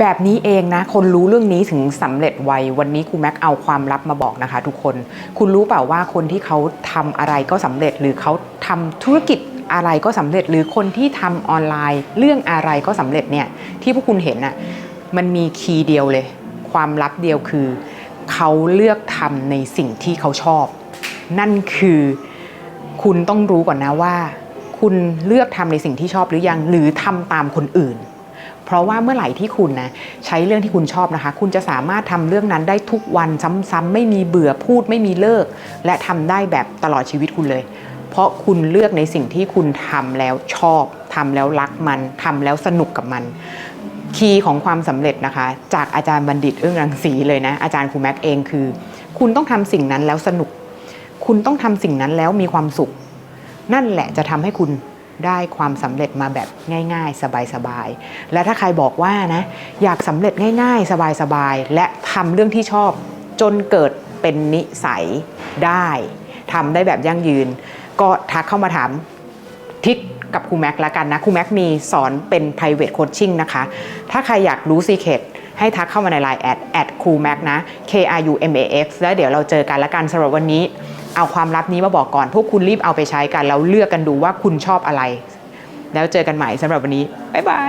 แบบนี้เองนะ คนรู้เรื่องนี้ถึงสำเร็จไว วันนี้ครูแม็กเอาความลับมาบอกนะคะ ทุกคน คุณรู้เปล่าว่าคนที่เขาทำอะไรก็สำเร็จ หรือเขาทำธุรกิจอะไรก็สำเร็จ หรือคนที่ทำออนไลน์ เรื่องอะไรก็สำเร็จเนี่ย ที่พวกคุณเห็นน่ะ มันมีคีย์เดียวเลย ความลับเดียวคือ เขาเลือกทำในสิ่งที่เขาชอบ นั่นคือ คุณต้องรู้ก่อนนะว่า คุณเลือกทำในสิ่งที่ชอบหรือยัง หรือทำตามคนอื่น เพราะว่าเมื่อไหร่ที่คุณนะใช้เรื่องที่คุณชอบนะคะ คุณจะสามารถทำเรื่องนั้นได้ทุกวันซ้ำๆไม่มีเบื่อพูดไม่มีเลิก และทำได้แบบตลอดชีวิตคุณเลย เพราะคุณเลือกในสิ่งที่คุณทำแล้วชอบทำแล้วรักมันทำแล้วสนุกกับมันคีย์ของความสำเร็จนะคะ จากอาจารย์บัณฑิตเอื้องรังสีเลยนะอาจารย์ครูแม็กเองคือ คุณต้องทำสิ่งนั้นแล้วสนุก คุณต้องทำสิ่งนั้นแล้วมีความสุข นั่นแหละจะทำให้คุณ ได้ความสำเร็จมาแบบง่าย ๆ สบายๆ และถ้าใครบอกว่านะอยากสำเร็จง่าย ๆ สบายๆ และทำเรื่องที่ชอบจนเกิดเป็นนิสัยได้ทำได้แบบยั่งยืน ก็ทักเข้ามาถามทิศกับครูแม็กแล้วกันนะครูแม็กมีสอนเป็น private coaching นะคะ ถ้าใครอยากรู้ secret ให้ทักเข้ามาใน Line แอดแอดครูแม็กนะ K R U M A X แล้วเดี๋ยวเราเจอกันแล้วกันสำหรับวันนี้ เอาความลับนี้มาบอกก่อน พวกคุณรีบเอาไปใช้กันแล้วเลือกกันดูว่าคุณชอบอะไร แล้วเจอกันใหม่สำหรับวันนี้บ๊ายบาย